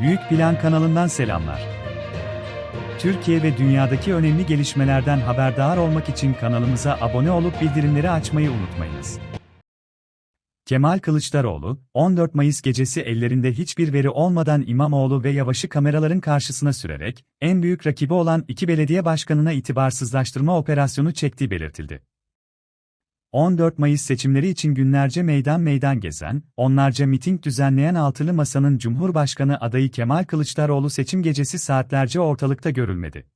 Büyük Plan kanalından selamlar. Türkiye ve dünyadaki önemli gelişmelerden haberdar olmak için kanalımıza abone olup bildirimleri açmayı unutmayınız. Kemal Kılıçdaroğlu, 14 Mayıs gecesi ellerinde hiçbir veri olmadan İmamoğlu ve Yavaş'ı kameraların karşısına sürerek, en büyük rakibi olan iki belediye başkanına itibarsızlaştırma operasyonu çektiği belirtildi. 14 Mayıs seçimleri için günlerce meydan meydan gezen, onlarca miting düzenleyen altılı masanın Cumhurbaşkanı adayı Kemal Kılıçdaroğlu seçim gecesi saatlerce ortalıkta görülmedi.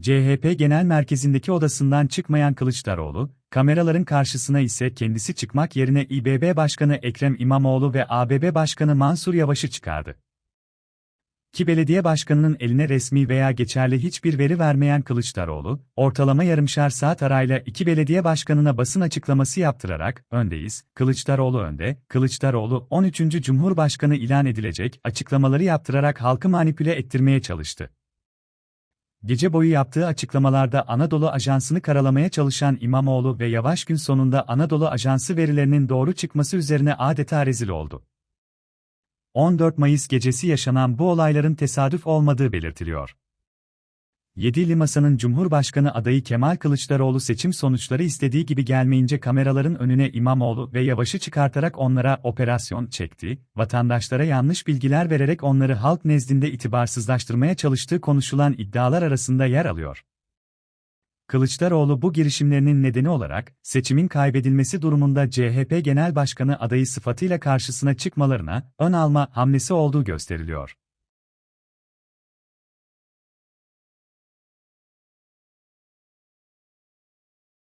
CHP Genel Merkezi'ndeki odasından çıkmayan Kılıçdaroğlu, kameraların karşısına ise kendisi çıkmak yerine İBB Başkanı Ekrem İmamoğlu ve ABB Başkanı Mansur Yavaş'ı çıkardı. Ki belediye başkanının eline resmi veya geçerli hiçbir veri vermeyen Kılıçdaroğlu, ortalama yarımşar saat arayla iki belediye başkanına basın açıklaması yaptırarak, öndeyiz, Kılıçdaroğlu önde, Kılıçdaroğlu 13. Cumhurbaşkanı ilan edilecek açıklamaları yaptırarak halkı manipüle ettirmeye çalıştı. Gece boyu yaptığı açıklamalarda Anadolu Ajansı'nı karalamaya çalışan İmamoğlu ve Yavaş gün sonunda Anadolu Ajansı verilerinin doğru çıkması üzerine adeta rezil oldu. 14 Mayıs gecesi yaşanan bu olayların tesadüf olmadığı belirtiliyor. Yedili Masa'nın Cumhurbaşkanı adayı Kemal Kılıçdaroğlu seçim sonuçları istediği gibi gelmeyince kameraların önüne İmamoğlu ve Yavaş'ı çıkartarak onlara operasyon çekti, vatandaşlara yanlış bilgiler vererek onları halk nezdinde itibarsızlaştırmaya çalıştığı konuşulan iddialar arasında yer alıyor. Kılıçdaroğlu bu girişimlerinin nedeni olarak, seçimin kaybedilmesi durumunda CHP Genel Başkanı adayı sıfatıyla karşısına çıkmalarına ön alma hamlesi olduğu gösteriliyor.